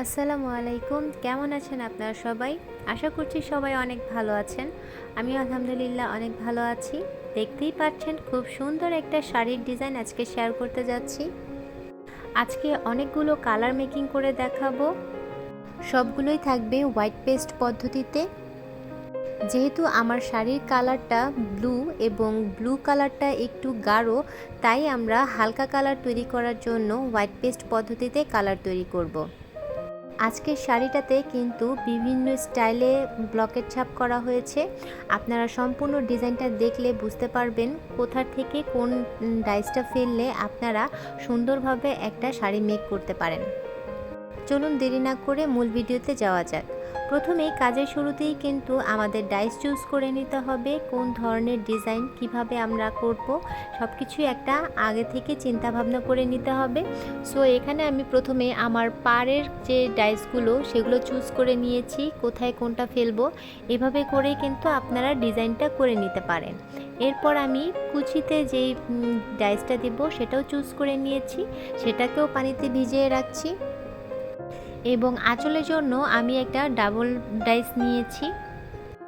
আসসালামু আলাইকুম। কেমন আছেন আপনারা সবাই? আশা করছি সবাই অনেক ভালো আছেন। আমি আলহামদুলিল্লাহ অনেক ভালো আছি। দেখতেই পাচ্ছেন খুব সুন্দর একটা শাড়ির ডিজাইন আজকে শেয়ার করতে যাচ্ছি। আজকে অনেকগুলো কালার মেকিং করে দেখাবো। সবগুলোই থাকবে হোয়াইট পেস্ট পদ্ধতিতে। যেহেতু আমার শাড়ির কালারটা ব্লু এবং ব্লু কালারটা একটু গাঢ়, তাই আমরা হালকা কালার তৈরি করার জন্য হোয়াইট পেস্ট পদ্ধতিতে কালার তৈরি করব। আজকের শাড়িটাতে কিন্তু বিভিন্ন স্টাইলে ব্লকেট ছাপ করা হয়েছে। আপনারা সম্পূর্ণ ডিজাইনটা দেখলে বুঝতে পারবেন কোথা থেকে কোন ডাইসটা ফেললে আপনারা সুন্দরভাবে একটা শাড়ি মেক করতে পারেন। চলুন দেরি না করে মূল ভিডিওতে যাওয়া যাক। প্রথমে কাজের শুরুতেই কিন্তু আমাদের ডাইস চুজ করে নিতে হবে, কোন ধরনের ডিজাইন কীভাবে আমরা করব সব কিছুই একটা আগে থেকে চিন্তা ভাবনা করে নিতে হবে। সো এখানে আমি প্রথমে আমার পাড়ের যে ডাইসগুলো সেগুলো চুজ করে নিয়েছি, কোথায় কোনটা ফেলব, এভাবে করে কিন্তু আপনারা ডিজাইনটা করে নিতে পারেন। এরপর আমি কুচিতে যেই ডাইসটা দেব, সেটাও চুজ করে নিয়েছি, সেটাকেও পানিতে ভিজিয়ে রাখছি। এবং আঁচলের জন্য আমি একটা ডাবল ডাইস নিয়েছি।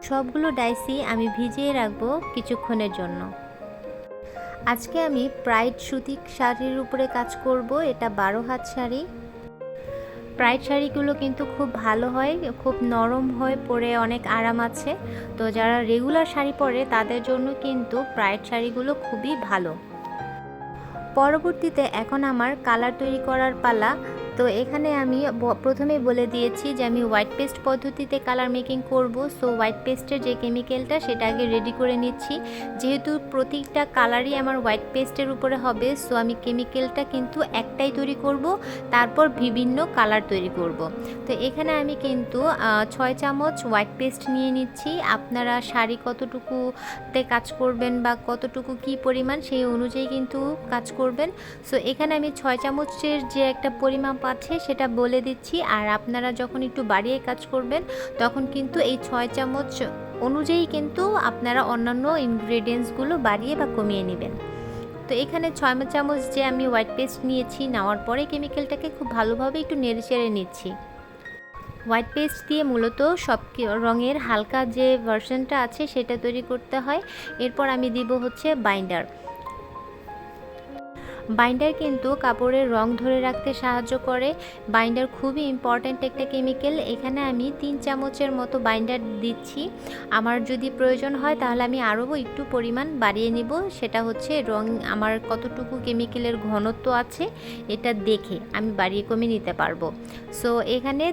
সবগুলো ডাইসই আমি ভিজিয়ে রাখব কিছুক্ষণের জন্য। আজকে আমি প্রাইড সুতি শাড়ির উপরে কাজ করব, এটা বারো হাত শাড়ি। প্রাইড শাড়িগুলো কিন্তু খুব ভালো হয়, খুব নরম হয়, পরে অনেক আরাম আছে। তো যারা রেগুলার শাড়ি পরে, তাদের জন্য কিন্তু প্রাইড শাড়িগুলো খুবই ভালো। পরবর্তীতে এখন আমার কালার তৈরি করার পালা তো এখানে আমি প্রথমেই বলে দিয়েছি যে আমি হোয়াইট পেস্ট পদ্ধতিতে কালার মেকিং করব। সো হোয়াইট পেস্টের যে কেমিক্যালটা সেটা আগে রেডি করে নিচ্ছি। যেহেতু প্রতিটা কালারই আমার হোয়াইট পেস্টের উপরে হবে সো আমি কেমিক্যালটা কিন্তু একটাই তৈরি করব, তারপর বিভিন্ন কালার তৈরি করব। তো এখানে আমি কিন্তু ছয় চামচ হোয়াইট পেস্ট নিয়ে নিচ্ছি। আপনারা শাড়ি কতটুকুতে কাজ করবেন বা কতটুকু কি পরিমাণ, সেই অনুযায়ী কিন্তু কাজ করবেন। সো এখানে আমি ছয় চামচের যে একটা পরিমাপ আছে, সেটা বলে দিচ্ছি। আর আপনারা যখন একটু বাড়িয়ে কাজ করবেন, তখন কিন্তু এই ছয় চামচ অনুযায়ী কিন্তু আপনারা অন্যান্য ইনগ্রেডিয়েন্টসগুলো বাড়িয়ে বা কমিয়ে নেবেন। তো এখানে ছয় চামচ যে আমি হোয়াইট পেস্ট নিয়েছি, নেওয়ার পরে কেমিক্যালটাকে খুব ভালোভাবে একটু নেড়ে চেড়ে নিচ্ছি। হোয়াইট পেস্ট দিয়ে মূলত সব রঙের হালকা যে ভার্সনটা আছে, সেটা তৈরি করতে হয়। এরপর আমি দিব হচ্ছে বাইন্ডার বাইন্ডার কিন্তু কাপড়ের রং ধরে রাখতে সাহায্য করে। বাইন্ডার খুবই ইম্পর্ট্যান্ট একটা কেমিক্যাল এখানে আমি তিন চামচের মতো বাইন্ডার দিচ্ছি। আমার যদি প্রয়োজন হয় তাহলে আমি আরও একটু পরিমাণ বাড়িয়ে নিব। সেটা হচ্ছে রং আমার কতটুকু কেমিক্যালের ঘনত্ব আছে এটা দেখে আমি বাড়িয়ে কমিয়ে নিতে পারব। সো এখানে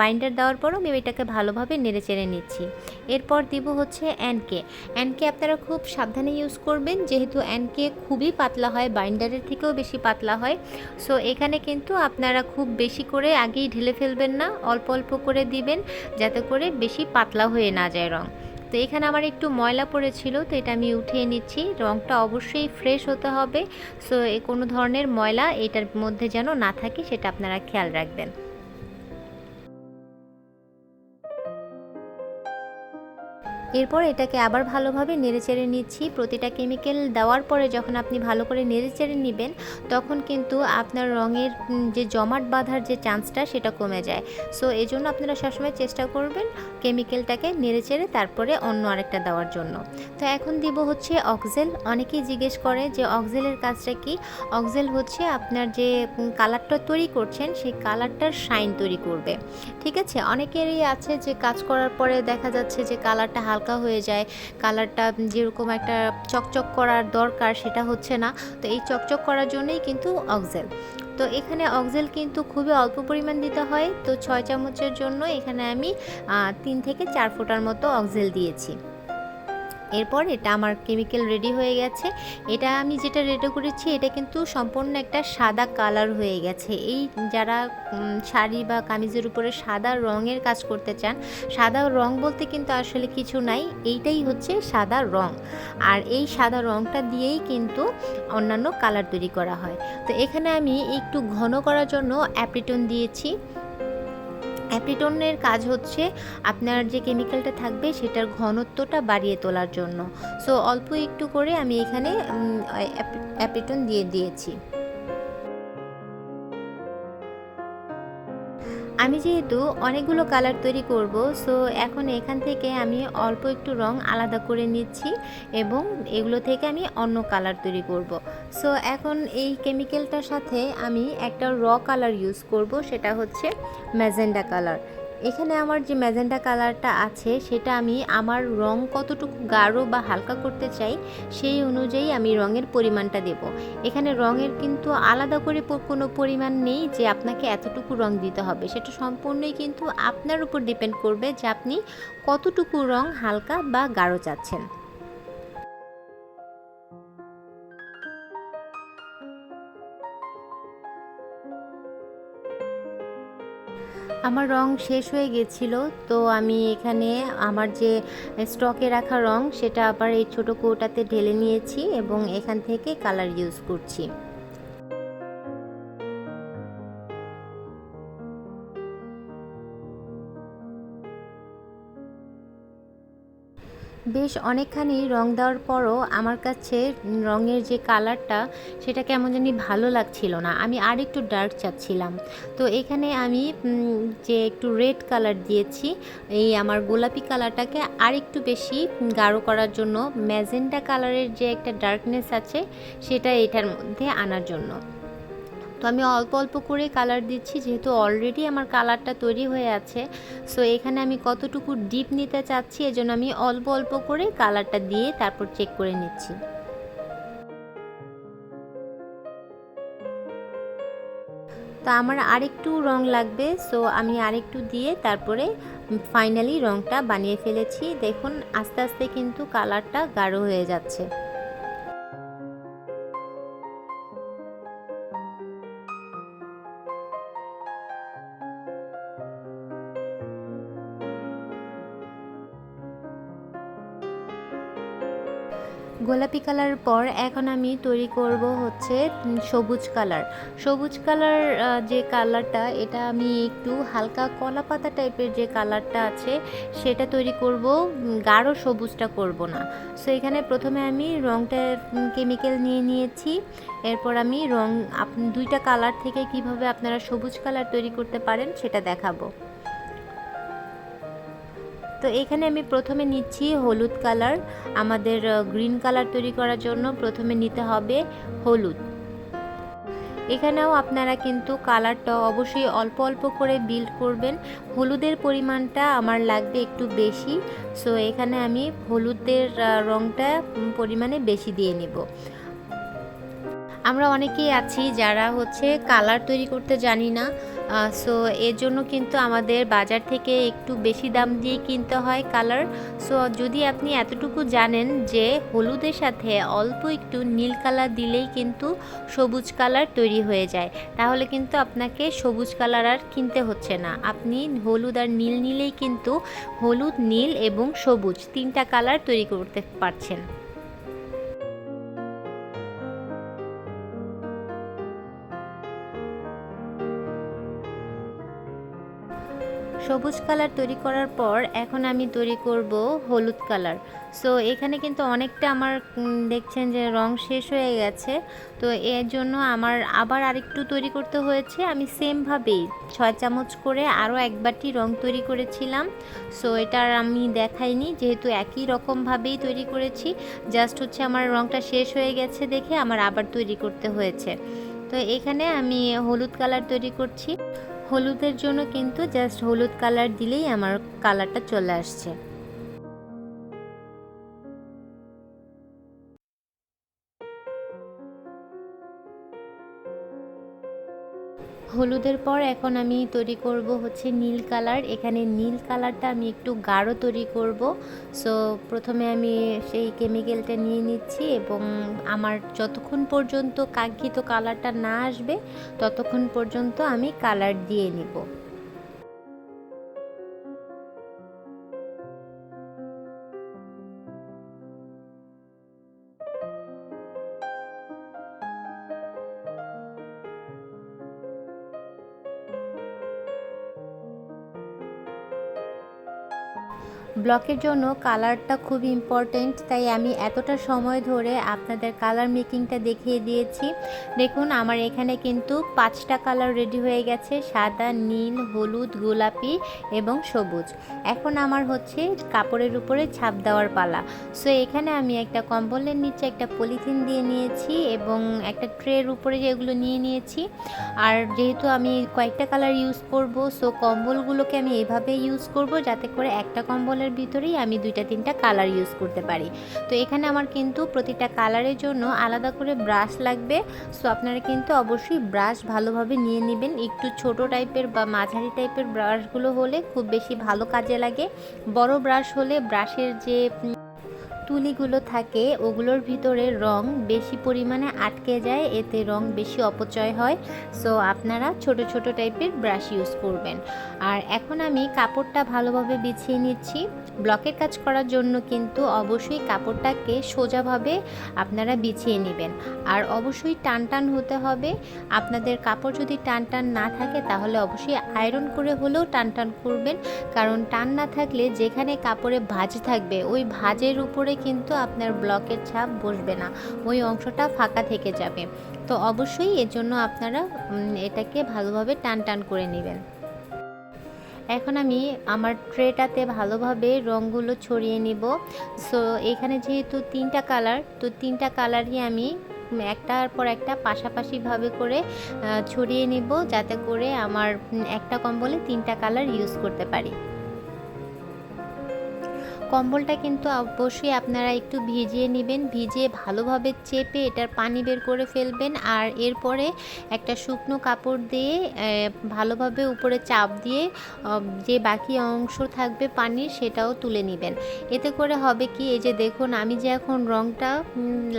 বাইন্ডার দেওয়ার পরও আমি এটাকে ভালোভাবে নেড়ে চেড়ে নিচ্ছি। এরপর দিব হচ্ছে অ্যানকে অ্যানকে আপনারা খুব সাবধানে ইউজ করবেন। যেহেতু অ্যানকে খুবই পাতলা হয় বাইন্ডারের থেকেও বেশি পাতলা হয়। সো এখানে কিন্তু আপনারা খুব বেশি করে আগেই ঢেলে ফেলবেন না, অল্প অল্প করে দিবেন যাতে করে বেশি পাতলা হয়ে না যায় রং। তো এখানে আমার একটু ময়লা পড়েছিল, তো এটা আমি উঠিয়ে নিচ্ছি। রংটা অবশ্যই ফ্রেশ হতে হবে। সো কোনো ধরনের ময়লা এটার মধ্যে যেন না থাকে, সেটা আপনারা খেয়াল রাখবেন। এরপর এটাকে আবার ভালোভাবে নেড়েচেড়ে নিচ্ছি। প্রতিটা কেমিক্যাল দেওয়ার পরে যখন আপনি ভালো করে নেড়েচেড়ে নেবেন, তখন কিন্তু আপনার রঙের যে জমাট বাঁধার যে চান্সটা সেটা কমে যায়। সো এই জন্য আপনারা সবসময় চেষ্টা করবেন কেমিক্যালটাকে নেড়েচেড়ে তারপরে অন্য আরেকটা দেওয়ার জন্য। তো এখন দিব হচ্ছে অক্সেল অনেকেই জিজ্ঞেস করে যে অক্সেলের কাজটা কি? অক্সেল হচ্ছে আপনার যে কালারটা তৈরি করছেন, সেই কালারটার শাইন তৈরি করবে। ঠিক আছে? অনেকেরই আছে যে কাজ করার পরে দেখা যাচ্ছে যে কালারটা হালকা হালকা হয়ে যায়। কালারটা যেরকম একটা চকচক করার দরকার সেটা হচ্ছে না। তো এই চকচক করার জন্যই কিন্তু অক্সেল। তো এখানে অক্সেল কিন্তু খুবই অল্প পরিমাণ দিতে হয়। তো ছয় চামচের জন্য এখানে আমি তিন থেকে চার ফোটার মতো অক্সেল দিয়েছি। এরপর এটা আমার কেমিক্যাল রেডি হয়ে গেছে। এটা আমি যেটা রেডি করেছি, এটা কিন্তু সম্পূর্ণ একটা সাদা কালার হয়ে গেছে। এই যারা শাড়ি বা কামিজের উপরে সাদা রঙের কাজ করতে চান, সাদা রং বলতে কিন্তু আসলে কিছু নাই, এইটাই হচ্ছে সাদা রং। আর এই সাদা রংটা দিয়েই কিন্তু অন্যান্য কালার তৈরি করা হয়। তো এখানে আমি একটু ঘন করার জন্য অ্যাপ্রিটন দিয়েছি। অ্যাপিটনের কাজ হচ্ছে আপনার যে কেমিক্যালটা থাকবে সেটার ঘনত্বটা বাড়িয়ে তোলার জন্য। সো অল্প একটু করে আমি এখানে অ্যাপিটন দিয়ে দিয়েছি। আমি যেহেতু অনেকগুলো কালার তৈরি করব সো এখন এখান থেকে আমি অল্প একটু রং আলাদা করে নিচ্ছি এবং এগুলো থেকে আমি অন্য কালার তৈরি করব। সো এখন এই কেমিক্যালটার সাথে আমি একটা র কালার ইউজ করব, সেটা হচ্ছে ম্যাজেন্ডা কালার। এখানে আমার যে ম্যাজেন্ডা কালারটা আছে, সেটা আমি আমার রং কতটুকু গাঢ় বা হালকা করতে চাই, সেই অনুযায়ী আমি রঙের পরিমাণটা দেব। এখানে রঙের কিন্তু আলাদা করে কোনো পরিমাণ নেই যে আপনাকে এতটুকু রং দিতে হবে। সেটা সম্পূর্ণই কিন্তু আপনার উপর ডিপেন্ড করবে যে আপনি কতটুকু রং হালকা বা গাঢ় চাচ্ছেন। আমার রং শেষ হয়ে গেছিল, তো আমি এখানে আমার যে স্টকে রাখা রং, সেটা আবার এই ছোটো কৌটাতে ঢেলে নিয়েছি এবং এখান থেকে কালার ইউজ করছি। বেশ অনেকখানি রং দেওয়ার পরও আমার কাছে রঙের যে কালারটা, সেটা কেমন জানি ভালো লাগছিল না। আমি আর একটু ডার্ক চাচ্ছিলাম। তো এখানে আমি যে একটু রেড কালার দিয়েছি, এই আমার গোলাপি কালারটাকে আর একটু বেশি গাঢ় করার জন্য, ম্যাজেন্টা কালারের যে একটা ডার্কনেস আছে, সেটা এটার মধ্যে আনার জন্য। তো আমি অল্প অল্প করে কালার দিচ্ছি, যেহেতু অলরেডি আমার কালারটা তৈরি হয়ে আছে। সো এখানে আমি কতটুকু ডিপ নিতে চাচ্ছি, এজন্য আমি অল্প অল্প করে কালারটা দিয়ে তারপর চেক করে নিচ্ছি। তো আমার আরেকটু রং লাগবে সো আমি আরেকটু দিয়ে তারপরে ফাইনালি রংটা বানিয়ে ফেলেছি। দেখুন, আস্তে আস্তে কিন্তু কালারটা গাঢ় হয়ে যাচ্ছে। কালার পর এখন আমি তৈরি করব হচ্ছে সবুজ কালার। সবুজ কালার যে কালারটা, এটা আমি একটু হালকা কলা পাতা টাইপের যে কালারটা আছে, সেটা তৈরি করব গাঢ় সবুজটা করব না। সো এখানে প্রথমে আমি রংটা কেমিক্যাল নিয়ে নিয়েছি। এরপর আমি রং দুইটা কালার থেকে কীভাবে আপনারা সবুজ কালার তৈরি করতে পারেন, সেটা দেখাবো। তো এখানে আমি প্রথমে নিচ্ছি হলুদ কালার। আমাদের গ্রিন কালার তৈরি করার জন্য প্রথমে নিতে হবে হলুদ। এখানেও আপনারা কিন্তু কালারটা অবশ্যই অল্প অল্প করে বিল্ড করবেন। হলুদের পরিমাণটা আমার লাগবে একটু বেশি। সো এখানে আমি হলুদের রংটা পরিমাণে বেশি দিয়ে নিব। আমরা অনেকেই আছি যারা হচ্ছে কালার তৈরি করতে জানি না। সো এর জন্য কিন্তু আমাদের বাজার থেকে একটু বেশি দাম দিয়ে কিনতে হয় কালার। সো যদি আপনি এতটুকু জানেন যে হলুদের সাথে অল্প একটু নীল কালার দিলেই কিন্তু সবুজ কালার তৈরি হয়ে যায়, তাহলে কিন্তু আপনাকে সবুজ কালার আর কিনতে হচ্ছে না। আপনি হলুদ আর নীল নিলেই কিন্তু হলুদ, নীল এবং সবুজ তিনটা কালার তৈরি করতে পারছেন। সবুজ কালার তৈরি করার পর এখন আমি তৈরি করব হলুদ কালার। সো এখানে কিন্তু অনেকটা আমার দেখছেন যে রং শেষ হয়ে গেছে। তো এর জন্য আমার আবার আরেকটু তৈরি করতে হয়েছে। আমি সেমভাবেই ছয় চামচ করে আরও একবারটি রং তৈরি করেছিলাম। সো এটা আমি দেখাইনি, যেহেতু একই রকমভাবেই তৈরি করেছি। জাস্ট হচ্ছে আমার রংটা শেষ হয়ে গেছে দেখে আমার আবার তৈরি করতে হয়েছে। তো এখানে আমি হলুদ কালার তৈরি করছি। হলুদের জন্য কিন্তু জাস্ট হলুদ কালার দিলেই আমার কালারটা চলে আসছে। হলুদের পর এখন আমি তৈরি করব হচ্ছে নীল কালার। এখানে নীল কালারটা আমি একটু গাঢ় তৈরি করব। সো প্রথমে আমি সেই কেমিক্যালটা নিয়ে নিচ্ছি এবং আমার যতক্ষণ পর্যন্ত কাঙ্ক্ষিত কালারটা না আসবে, ততক্ষণ পর্যন্ত আমি কালার দিয়ে নিব। ব্লকের জন্য কালারটা খুব ইম্পর্টেন্ট তাই আমি এতটা সময় ধরে আপনাদের কালার মেকিংটা দেখিয়ে দিয়েছি। দেখুন, আমার এখানে কিন্তু পাঁচটা কালার রেডি হয়ে গেছে, সাদা, নীল, হলুদ, গোলাপি এবং সবুজ। এখন আমার হচ্ছে কাপড়ের উপরে ছাপ দেওয়ার পালা। সো এখানে আমি একটা কম্বলের নিচে একটা পলিথিন দিয়ে নিয়েছি এবং একটা ট্রের উপরে যেগুলো নিয়ে নিয়েছি। আর যেহেতু আমি কয়েকটা কালার ইউজ করব সো কম্বলগুলোকে আমি এভাবে ইউজ করব যাতে করে একটা কম্বলের ভিতরেই আমি দুইটা, তিনটা কালার ইউজ করতে পারি। তো এখানে আমার কিন্তু প্রতিটা কালারের জন্য আলাদা করে ব্রাশ লাগবে। সো আপনারা কিন্তু অবশ্যই ব্রাশ ভালোভাবে নিয়ে নেবেন। একটু ছোট টাইপের বা মাঝারি টাইপের ব্রাশগুলো হলে খুব বেশি ভালো কাজে লাগে। বড় ব্রাশ হলে ব্রাশের যে তুলিগুলো থাকে, ওগুলোর ভিতরে রং বেশি পরিমাণে আটকে যায়, এতে রং বেশি অপচয় হয়। সো আপনারা ছোট ছোট টাইপের ব্রাশ ইউজ করবেন। আর এখন আমি কাপড়টা ভালোভাবে বিছিয়ে নিচ্ছি। ব্লকের কাজ করার জন্য কিন্তু অবশ্যই কাপড়টাকে সোজাভাবে আপনারা বিছিয়ে নেবেন। আর অবশ্যই টান টান হতে হবে। আপনাদের কাপড় যদি টান টান না থাকে, তাহলে অবশ্যই আয়রন করে হলেও টান টান করবেন। কারণ টান না থাকলে যেখানে কাপড়ে ভাঁজ থাকবে, ওই ভাঁজের উপরে কিন্তু আপনার ব্লকের ছাপ বসবে না। ওই অংশটা ফাঁকা থেকে যাবে। তো অবশ্যই এর জন্য আপনারা এটাকে ভালোভাবে টান টান করে নেবেন। এখন আমি আমার ট্রেটাতে ভালোভাবে রঙগুলো ছড়িয়ে নিব। সো এখানে যেহেতু তিনটা কালার, তো তিনটা কালারই আমি একটার পর একটা পাশাপাশিভাবে করে ছড়িয়ে নিব যাতে করে আমার একটা কম্বলে তিনটা কালার ইউজ করতে পারি। কম্বলটা কিন্তু অবশ্যই আপনারা একটু ভিজিয়ে নেবেন, ভিজিয়ে ভালোভাবে চেপে এটার পানি বের করে ফেলবেন আর এরপরে একটা শুকনো কাপড় দিয়ে ভালোভাবে উপরে চাপ দিয়ে যে বাকি অংশ থাকবে পানির সেটাও তুলে নেবেন। এতে করে হবে কি, এই যে দেখুন আমি যে এখন রংটা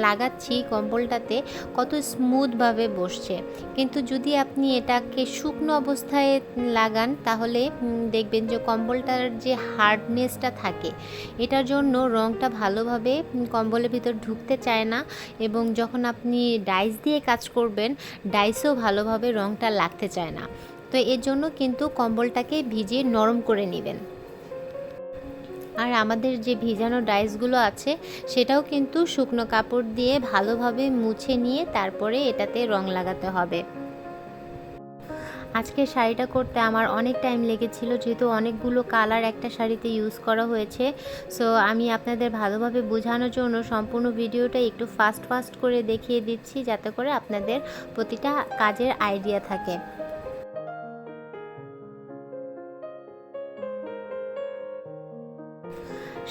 লাগাচ্ছি কম্বলটাতে কত স্মুথভাবে বসছে। কিন্তু যদি আপনি এটাকে শুকনো অবস্থায় লাগান তাহলে দেখবেন যে কম্বলটার যে হার্ডনেসটা থাকে এটার জন্য রংটা ভালোভাবে কম্বলের ভিতর ঢুকতে চায় না এবং যখন আপনি ডাইস দিয়ে কাজ করবেন, ডাইসেও ভালোভাবে রংটা লাগতে চায় না। তো এর জন্য কিন্তু কম্বলটাকে ভিজিয়ে নরম করে নেবেন। আর আমাদের যে ভিজানো ডাইসগুলো আছে, সেটাও কিন্তু শুকনো কাপড় দিয়ে ভালোভাবে মুছে নিয়ে তারপরে এটাতে রং লাগাতে হবে। আজকে শাড়িটা করতে আমার অনেক টাইম লেগেছিল, যেহেতু অনেকগুলো কালার একটা শাড়িতে ইউজ করা হয়েছে। সো আমি আপনাদের ভালোভাবে বোঝানোর জন্য সম্পূর্ণ ভিডিওটা একটু ফাস্ট ফাস্ট করে দেখিয়ে দিচ্ছি, যাতে করে আপনাদের প্রতিটা কাজের আইডিয়া থাকে।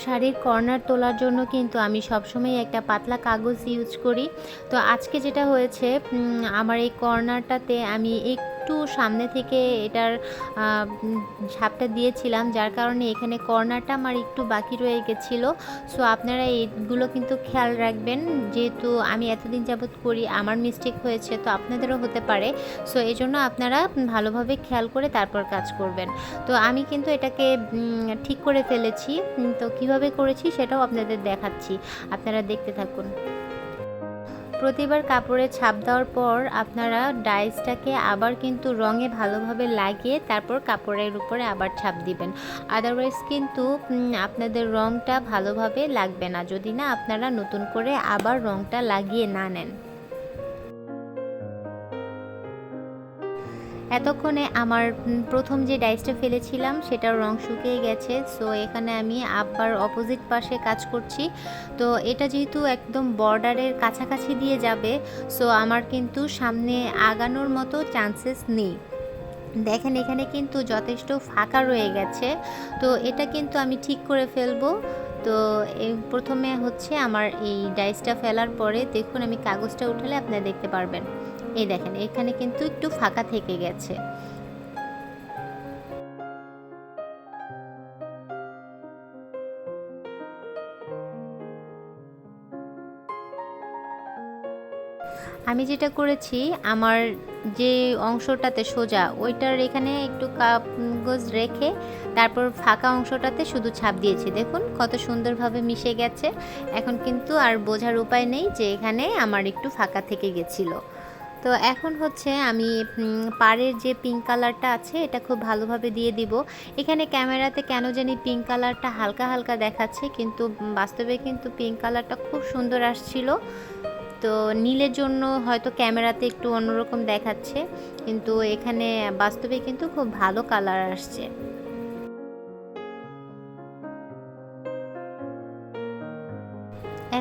শাড়ির কর্নার তোলার জন্য কিন্তু আমি সবসময় একটা পাতলা কাগজ ইউজ করি। তো আজকে যেটা হয়েছে আমার এই কর্নারটাতে আমি একটু সামনে থেকে এটার ছাপটা দিয়েছিলাম, যার কারণে এখানে কর্নারটা আমার একটু বাকি রয়ে গেছিল। সো আপনারা এইগুলো কিন্তু খেয়াল রাখবেন, যেহেতু আমি এতদিন যাবৎ করি, আমার মিস্টেক হয়েছে, তো আপনাদেরও হতে পারে। সো এই জন্য আপনারা ভালোভাবে খেয়াল করে তারপর কাজ করবেন। তো আমি কিন্তু এটাকে ঠিক করে ফেলেছি। তো কীভাবে করেছি সেটাও আপনাদের দেখাচ্ছি। আপনারা দেখতে থাকুন। প্রতিবার কাপড়ে ছাপ দেওয়ার পর আপনারা ডাইসটাকে আবার কিন্তু রঙে ভালোভাবে লাগিয়ে তারপর কাপড়ের উপরে আবার ছাপ দিবেন। আদারওয়াইজ কিন্তু আপনাদের রঙটা ভালোভাবে লাগবে না। যদি না, আপনারা নতুন করে আবার রঙটা লাগিয়ে না নেন। এতক্ষণে আমার প্রথম যে ডাইসটা ফেলেছিলাম সেটার রং শুকিয়ে গেছে। সো এখানে আমি আবার অপোজিট পাশে কাজ করছি। তো এটা যেহেতু একদম বর্ডারের কাছাকাছি দিয়ে যাবে সো আমার কিন্তু সামনে আগানোর মতো চান্সেস নেই। দেখেন, এখানে কিন্তু যথেষ্ট ফাঁকা রয়ে গেছে। তো এটা কিন্তু আমি ঠিক করে ফেলব। তো প্রথমে হচ্ছে আমার এই ডাইসটা ফেলার পরে দেখুন আমি কাগজটা উঠালে আপনারা দেখতে পারবেন। এই দেখেন, এখানে কিন্তু একটু ফাঁকা থেকে গেছে। আমি যেটা করেছি, আমার যে অংশটাতে সোজা, ওইটার এখানে একটু কাগজ রেখে, তারপর ফাঁকা অংশটাতে শুধু ছাপ দিয়েছি। দেখুন কত সুন্দরভাবে মিশে গেছে। এখন কিন্তু আর বোঝার উপায় নেই যে এখানে আমার একটু ফাঁকা থেকে গেছিল। তো এখন হচ্ছে আমি পাড়ের যে পিঙ্ক কালারটা আছে, এটা খুব ভালোভাবে দিয়ে দিব। এখানে ক্যামেরাতে কেন জানি পিঙ্ক কালারটা হালকা হালকা দেখাচ্ছে, কিন্তু বাস্তবে কিন্তু পিঙ্ক কালারটা খুব সুন্দর আসছিল। তো নীলের জন্য হয়তো ক্যামেরাতে একটু অন্যরকম দেখাচ্ছে, কিন্তু এখানে বাস্তবে কিন্তু খুব ভালো কালার আসছে।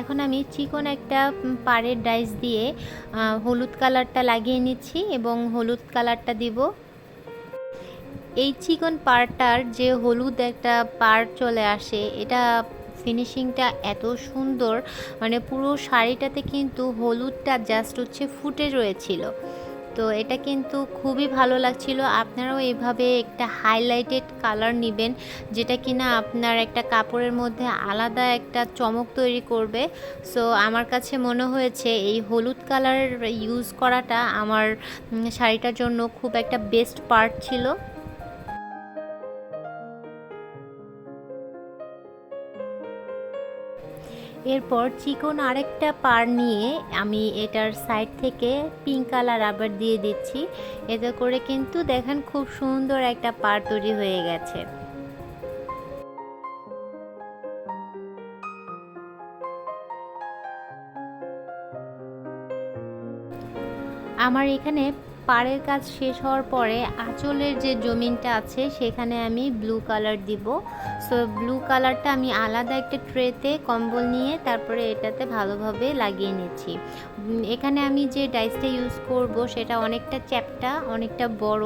এখন আমি চিকন একটা পাড়ের ডাইস দিয়ে হলুদ কালারটা লাগিয়ে নিচ্ছি এবং হলুদ কালারটা দিব। এই চিকন পাড়টার যে হলুদ একটা পাড় চলে আসে, এটা ফিনিশিংটা এত সুন্দর মানে পুরো শাড়িটাতে কিন্তু হলুদটা জাস্ট হচ্ছে ফুটে রয়েছিল। তো এটা কিন্তু খুবই ভালো লাগছিল। আপনারাও এভাবে একটা হাইলাইটেড কালার নেবেন, যেটা কিনা আপনার একটা কাপড়ের মধ্যে আলাদা একটা চমক তৈরি করবে। সো আমার কাছে মনে হয়েছে এই হলুদ কালার ইউজ করাটা আমার শাড়িটার জন্য খুব একটা বেস্ট পার্ট ছিল। এরপর চিকন আরেকটা পার নিয়ে আমি এটার সাইড থেকে পিঙ্ক কালার আবার দিয়ে দিচ্ছি। এতে করে কিন্তু দেখেন খুব সুন্দর একটা পার তৈরি হয়ে গেছে। আমার এখানে পাড়ের কাজ শেষ হওয়ার পরে আঁচলের যে জমিনটা আছে, সেখানে আমি ব্লু কালার দিব। সো ব্লু কালারটা আমি আলাদা একটা ট্রেতে কম্বল নিয়ে তারপরে এটাতে ভালোভাবে লাগিয়ে নিচ্ছি। এখানে আমি যে ডাইসটা ইউজ করব, সেটা অনেকটা চ্যাপটা, অনেকটা বড়।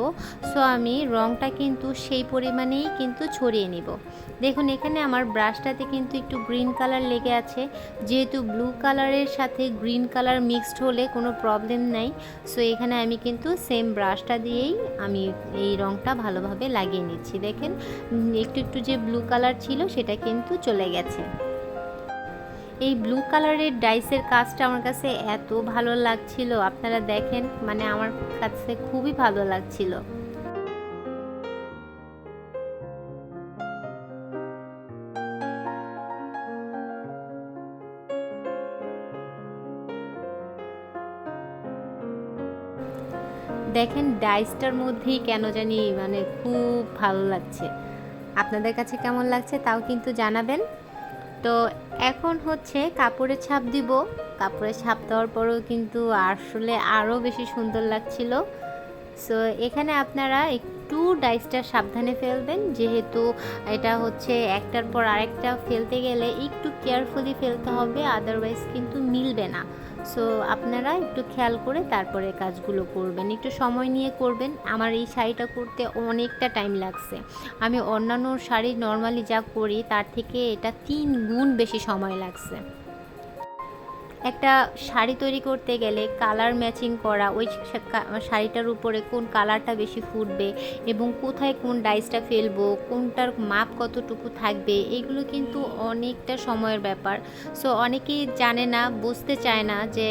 সো আমি রংটা কিন্তু সেই পরিমাণেই কিন্তু ছড়িয়ে নিব। দেখুন, এখানে আমার ব্রাশটাতে কিন্তু একটু গ্রিন কালার লেগে আছে। যেহেতু ব্লু কালারের সাথে গ্রিন কালার মিক্সড হলে কোনো প্রবলেম নাই। সো এখানে আমি কিন্তু সেম ব্রাশটা দিয়েই আমি এই রংটা ভালোভাবে লাগিয়ে নিচ্ছি। দেখেন একটু একটু যে ব্লু কালার ছিল সেটা কিন্তু চলে গেছে। এই ব্লু কালারের ডাইসের কাজটা আমার কাছে এত ভালো লাগছিল। আপনারা দেখেন মানে আমার কাছে খুবই ভালো লাগছিল। ডাইসটার মধ্যেই কেন জানি মানে খুব ভালো লাগছে। আপনাদের কাছে কেমন লাগছে তাও কিন্তু জানাবেন। তো এখন হচ্ছে কাপড়ে ছাপ দিব। কাপড়ে ছাপ দেওয়ার পরেও কিন্তু আসলে আরও বেশি সুন্দর লাগছিল। সো এখানে আপনারা একটু ডাইসটা সাবধানে ফেলবেন। যেহেতু এটা হচ্ছে একটার পর আরেকটা ফেলতে গেলে একটু কেয়ারফুলি ফেলতে হবে, আদারওয়াইজ কিন্তু মিলবে না। সো আপনারা একটু খেয়াল করে তারপরে কাজগুলো করবেন। একটু সময় নিয়ে করবেন। আমার এই শাড়িটা করতে অনেকটা টাইম লাগছে। আমি অন্যান্য শাড়ি নর্মালি যা করি তার থেকে এটা তিন গুণ বেশি সময় লাগছে। একটা শাড়ি তৈরি করতে গেলে কালার ম্যাচিং করা, ওই শাড়িটার উপরে কোন কালারটা বেশি ফুটবে এবং কোথায় কোন ডাইসটা ফেলব, কোনটার মাপ কতটুকু থাকবে, এগুলো কিন্তু অনেকটা সময়ের ব্যাপার। সো অনেকেই জানে না, বুঝতে চায় না যে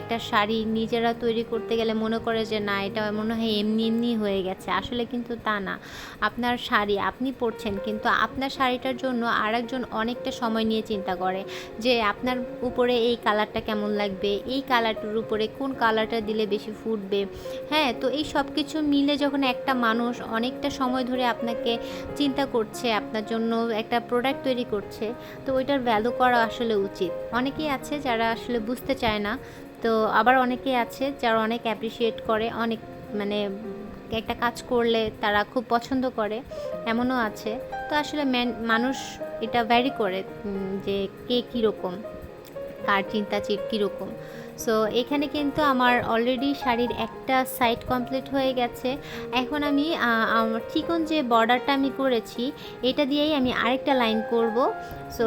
একটা শাড়ি নিজেরা তৈরি করতে গেলে মনে করে যে, না, এটা মনে হয় এমনি এমনি হয়ে গেছে। আসলে কিন্তু তা না। আপনার শাড়ি আপনি পরছেন, কিন্তু আপনার শাড়িটার জন্য আরেকজন অনেকটা সময় নিয়ে চিন্তা করে যে, আপনার উপরে এই কালারটা কেমন লাগবে? এই কালারটার উপরে কোন কালারটা দিলে বেশি ফুটবে? হ্যাঁ তো এই সব কিছু মিলে যখন একটা মানুষ অনেকটা সময় ধরে আপনাকে চিন্তা করছে, আপনার জন্য একটা প্রোডাক্ট তৈরি করছে, তো ওইটার ভ্যালু করা আসলে উচিত। অনেকেই আছে যারা আসলে বুঝতে চায় না, তো আবার অনেকেই আছে যারা অনেক অ্যাপ্রিসিয়েট করে, অনেক মানে একটা কাজ করলে তারা খুব পছন্দ করে, এমনও আছে। তো আসলে মানুষ এটা ভ্যারি করে যে কে কীরকম। কার চিন্তা কীরকম? সো এখানে কিন্তু আমার অলরেডি শাড়ির একটা সাইড কমপ্লিট হয়ে গেছে। এখন আমি আমার চিকন যে বর্ডারটা আমি করেছি, এটা দিয়েই আমি আরেকটা লাইন করব। সো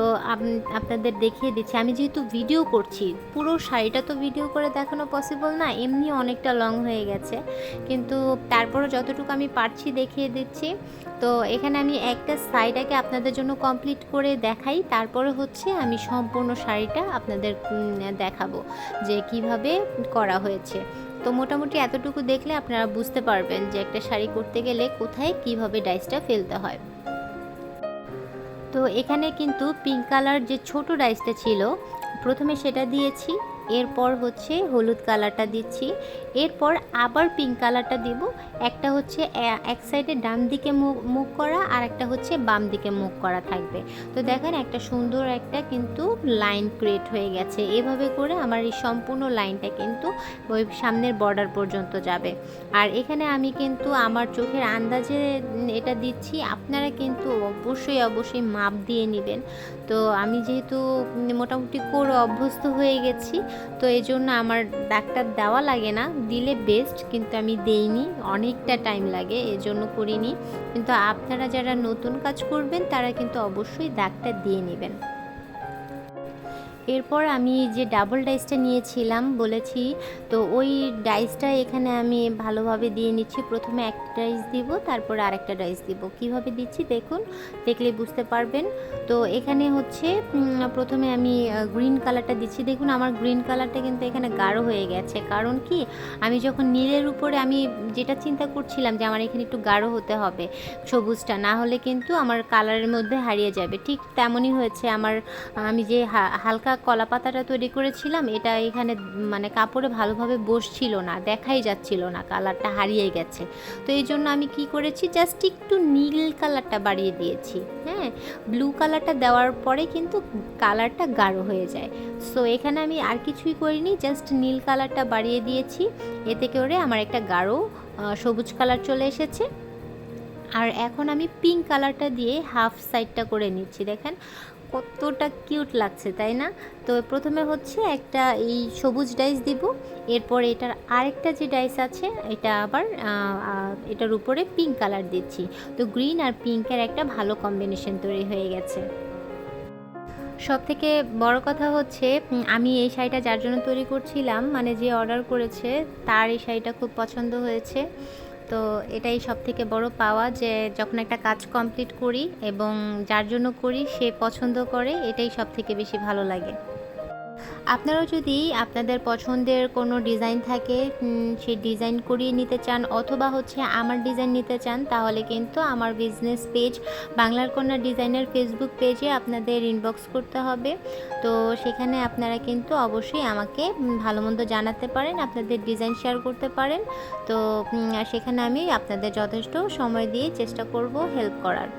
আপনাদের দেখিয়ে দিচ্ছি। আমি যেহেতু ভিডিও করছি, পুরো শাড়িটা তো ভিডিও করে দেখানো পসিবল না, এমনি অনেকটা লং হয়ে গেছে। কিন্তু তারপরও যতটুকু আমি পারছি দেখিয়ে দিচ্ছি। তো, এখানে আমি একটা সাইডাকে আপনাদের জন্য কমপ্লিট করে দেখাই। তারপরে হচ্ছে আমি সম্পূর্ণ শাড়িটা আপনাদের দেখাবো যে কীভাবে করা হয়েছে। তো মোটামুটি এতটুকু দেখলে আপনারা বুঝতে পারবেন যে একটা শাড়ি করতে গেলে কোথায় কীভাবে ডাইসটা ফেলতে হয়। তো এখানে কিন্তু পিঙ্ক কালার যে ছোট ডাইসটা ছিল, প্রথমে সেটা দিয়েছি। এরপর হচ্ছে হলুদ কালারটা দিচ্ছি। এরপর আবার পিঙ্ক কালারটা দিব। একটা হচ্ছে এক সাইডে ডান দিকে মুখ করা আর একটা হচ্ছে বাম দিকে মুখ করা থাকবে। তো দেখেন একটা সুন্দর একটা কিন্তু লাইন ক্রিয়েট হয়ে গেছে। এভাবে করে আমার এই সম্পূর্ণ লাইনটা কিন্তু ওই সামনের বর্ডার পর্যন্ত যাবে। আর এখানে আমি কিন্তু আমার চোখের আন্দাজে এটা দিচ্ছি। আপনারা কিন্তু অবশ্যই অবশ্যই মাপ দিয়ে নেবেন। তো আমি যেহেতু মোটামুটি করে অভ্যস্ত হয়ে গেছি, তো এই জন্য আমার ডাক্তার দেওয়া লাগে না, দিলে বেস্ট কিন্তু আমি দেইনি, অনেকটা টাইম লাগে এজন্য করিনি। কিন্তু আপনারা যারা নতুন কাজ করবেন, তারা কিন্তু অবশ্যই ডাক্তার দিয়ে নেবেন। এরপর আমি যে ডাবল ডাইসটা নিয়েছিলাম বলেছি, তো ওই ডাইসটা এখানে আমি ভালোভাবে দিয়ে নিচ্ছি। প্রথমে একটা ডাইস দিব, তারপর আরেকটা ডাইস দিব। কীভাবে দিচ্ছি দেখুন, দেখলে বুঝতে পারবেন। তো এখানে হচ্ছে প্রথমে আমি গ্রিন কালারটা দিচ্ছি। দেখুন, আমার গ্রিন কালারটা কিন্তু এখানে গাঢ় হয়ে গেছে। কারণ কি, আমি যখন নীলের উপরে আমি যেটা চিন্তা করছিলাম যে, আমার এখানে একটু গাঢ় হতে হবে সবুজটা, না হলে কিন্তু আমার কালারের মধ্যে হারিয়ে যাবে। ঠিক তেমনই হয়েছে আমার, আমি যে হা- হালকা কলা পাতাটা তৈরি করেছিলাম, এটা এখানে মানে কাপড়ে ভালোভাবে বসছিল না, দেখাই যাচ্ছিল না, কালারটা হারিয়ে গেছে। তো এই জন্য আমি কি করেছি জাস্ট একটু নীল কালারটা বাড়িয়ে দিয়েছি হ্যাঁ? ব্লু কালারটা দেওয়ার পরে কিন্তু কালারটা গাঢ় হয়ে যায়। সো এখানে আমি আর কিছুই করিনি জাস্ট নীল কালারটা বাড়িয়ে দিয়েছি এতে করে আমার একটা গাঢ় সবুজ কালার চলে এসেছে। আর এখন আমি পিঙ্ক কালারটা দিয়ে হাফ সাইডটা করে নিচ্ছি, দেখেন। কতটা কিউট লাগছে, তাই না? তো প্রথমে হচ্ছে একটা এই সবুজ ডাইস দিব, এরপর এটার আরেকটা যে ডাইস আছে, এটা আবার এটার উপরে পিঙ্ক কালার দিচ্ছি। তো গ্রিন আর পিঙ্কের একটা ভালো কম্বিনেশন তৈরি হয়ে গেছে। সব থেকে বড় কথা হচ্ছে আমি এই শাড়িটা যার জন্য তৈরি করছিলাম মানে যে অর্ডার করেছে, তার এই শাড়িটা খুব পছন্দ হয়েছে। তো এটাই সব থেকে বড় পাওয়া যে যখন একটা কাজ কমপ্লিট করি এবং যার জন্য করি, সে পছন্দ করে, এটাই সব থেকে বেশি ভালো লাগে। আপনারাও যদি আপনাদের পছন্দের কোনো ডিজাইন থাকে সেই ডিজাইন করিয়ে নিতে চান অথবা হচ্ছে আমার ডিজাইন নিতে চান, তাহলে কিন্তু আমার বিজনেস পেজ বাংলার কন্যা ডিজাইনের ফেসবুক পেজে আপনাদের ইনবক্স করতে হবে। তো সেখানে আপনারা কিন্তু অবশ্যই আমাকে ভালো মন্দ জানাতে পারেন, আপনাদের ডিজাইন শেয়ার করতে পারেন। তো সেখানে আমি আপনাদের যথেষ্ট সময় দিয়ে চেষ্টা করব হেল্প করার।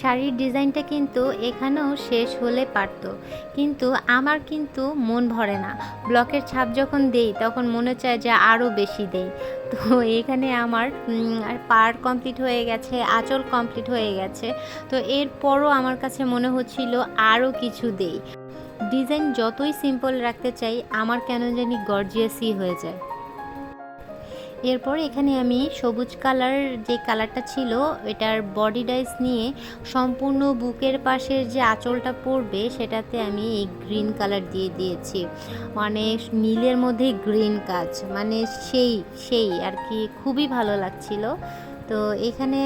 শাড়ির ডিজাইনটা কিন্তু এখানেও শেষ হলে পারতো। কিন্তু আমার কিন্তু মন ভরে না। ব্লকের ছাপ যখন দেই, তখন মনে চায় যে আরও বেশি দেই। তো এখানে আমার পার কমপ্লিট হয়ে গেছে, আঁচল কমপ্লিট হয়ে গেছে। তো এরপরও আমার কাছে মনে হচ্ছিল আরও কিছু দেই। ডিজাইন যতই সিম্পল রাখতে চাই, আমার কেন জানি গর্জিয়াসই হয়ে যায়। এরপর এখানে আমি সবুজ কালার যে কালারটা ছিল, এটার বডি ডাইস নিয়ে সম্পূর্ণ বুকের পাশের যে আঁচলটা পড়বে, সেটাতে আমি এই গ্রিন কালার দিয়ে দিয়েছি। মানে নীলের মধ্যে গ্রিন কাজ মানে সেই সেই আর কি, খুবই ভালো লাগছিল। তো এখানে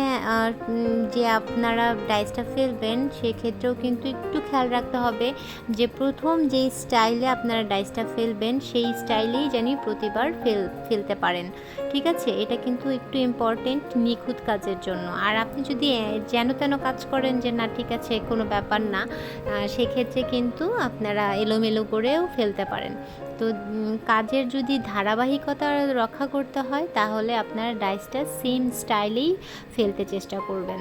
যে আপনারা ডাইসটা ফেলবেন, সেক্ষেত্রেও কিন্তু একটু খেয়াল রাখতে হবে যে প্রথম যেই স্টাইলে আপনারা ডাইসটা ফেলবেন, সেই স্টাইলেই জানি প্রতিবার ফেল, ফেলতে পারেন। ঠিক আছে? এটা কিন্তু একটু ইম্পর্টেন্ট নিখুঁত কাজের জন্য। আর আপনি যদি যেন তেন কাজ করেন যে, না, ঠিক আছে, কোনো ব্যাপার না। সেক্ষেত্রে কিন্তু আপনারা এলোমেলো করেও ফেলতে পারেন। তো কাজের যদি ধারাবাহিকতা রক্ষা করতে হয়, তাহলে আপনারা ডাইসটা সেম স্টাইলেই ফেলতে চেষ্টা করবেন।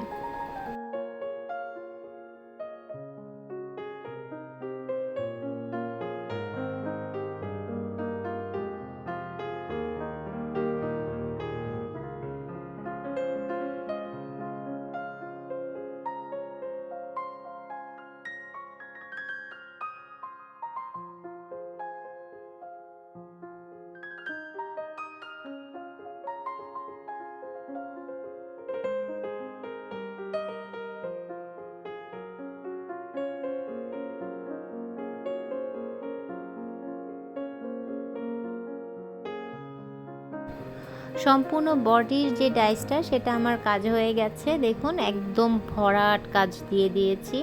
সম্পূর্ণ বডির যে ডাইসটা, সেটা আমার কাজ হয়ে গেছে। দেখুন, একদম ভরাট কাজ দিয়ে দিয়েছি।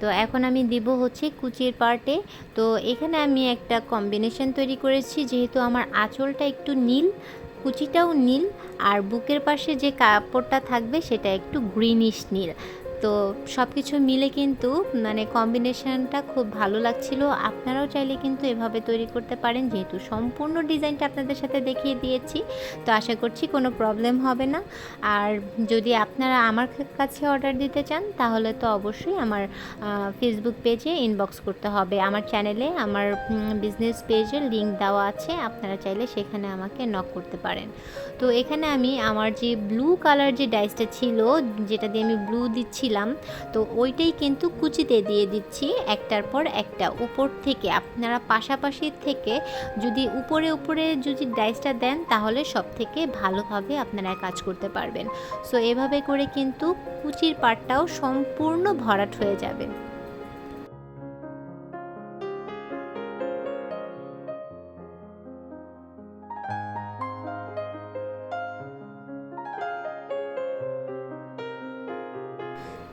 তো এখন আমি দিব হচ্ছে কুচির পার্টে তো এখানে আমি একটা কম্বিনেশন তৈরি করেছি, যেহেতু আমার আঁচলটা একটু নীল, কুচিটাও নীল, আর বুকের পাশে যে কাপড়টা থাকবে, সেটা একটু গ্রিনিশ নীল। তো সব কিছু মিলে কিন্তু মানে কম্বিনেশনটা খুব ভালো লাগছিল। আপনারাও চাইলে কিন্তু এভাবে তৈরি করতে পারেন, যেহেতু সম্পূর্ণ ডিজাইনটা আপনাদের সাথে দেখিয়ে দিয়েছি। তো আশা করছি কোনো প্রবলেম হবে না। আর যদি আপনারা আমার কাছে অর্ডার দিতে চান, তাহলে তো অবশ্যই আমার ফেসবুক পেজে ইনবক্স করতে হবে। আমার চ্যানেলে আমার বিজনেস পেজে লিঙ্ক দেওয়া আছে। আপনারা চাইলে সেখানে আমাকে নক করতে পারেন। তো এখানে আমি আমার যে ব্লু কালার যে ডাইসটা ছিল, যেটা দিয়ে আমি ব্লু দিচ্ছিলাম তো ওইটাই কিন্তু কুচিতে দিয়ে দিচ্ছি একটার পর একটা উপর থেকে। আপনারা পাশাপাশি থেকে যদি উপরে উপরে যদি ডাইসটা দেন তাহলে সব থেকে ভালোভাবে আপনারা কাজ করতে পারবেন। সো এভাবে করে কিন্তু কুচির পাটটাও সম্পূর্ণ ভরাট হয়ে যাবে।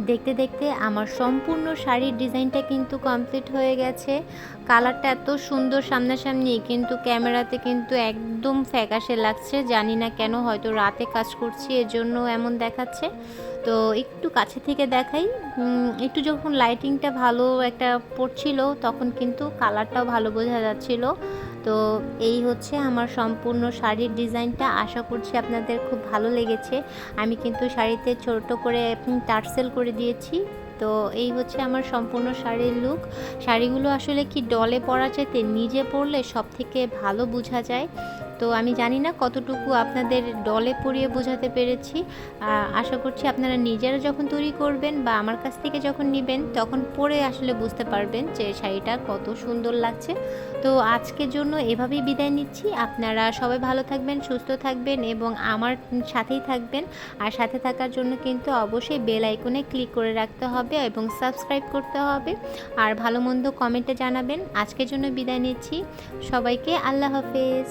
দেখতে দেখতে আমার সম্পূর্ণ শাড়ির ডিজাইনটা কিন্তু কমপ্লিট হয়ে গেছে। কালারটা এত সুন্দর সামনাসামনি, কিন্তু ক্যামেরাতে কিন্তু একদম ফ্যাকাশে লাগছে। জানি না কেন, হয়তো রাতে কাজ করছি, এজন্য এমন দেখাচ্ছে। তো একটু কাছে থেকে দেখাই। একটু যখন লাইটিংটা ভালো একটা পড়ছিল, তখন কিন্তু কালারটাও ভালো বোঝা যাচ্ছিল। তো এই হচ্ছে আমার সম্পূর্ণ শাড়ির ডিজাইনটা। আশা করছি আপনাদের খুব ভালো লেগেছে। আমি কিন্তু শাড়িতে ছোট করে টার্সেল করে দিয়েছি। তো এই হচ্ছে আমার সম্পূর্ণ শাড়ির লুক। শাড়িগুলো আসলে কি ডলে পরা যেতে নিজে পরলে সব থেকে ভালো বোঝা যায়। তো আমি জানি না কতটুকু আপনাদের ডলে পড়িয়ে বোঝাতে পেরেছি। আশা করছি আপনারা নিজেরা যখন তৈরি করবেন বা আমার কাছ থেকে যখন নেবেন, তখন পরে আসলে বুঝতে পারবেন যে শাড়িটা কত সুন্দর লাগছে। তো আজকের জন্য এভাবেই বিদায় নিচ্ছি। আপনারা সবাই ভালো থাকবেন, সুস্থ থাকবেন এবং আমার সাথেই থাকবেন। আর সাথে থাকার জন্য কিন্তু অবশ্যই বেল আইকনে ক্লিক করে রাখতে হবে এবং সাবস্ক্রাইব করতে হবে। আর ভালো মন্দ কমেন্টে জানাবেন। আজকের জন্য বিদায় নিচ্ছি। সবাইকে আল্লাহ হাফেজ।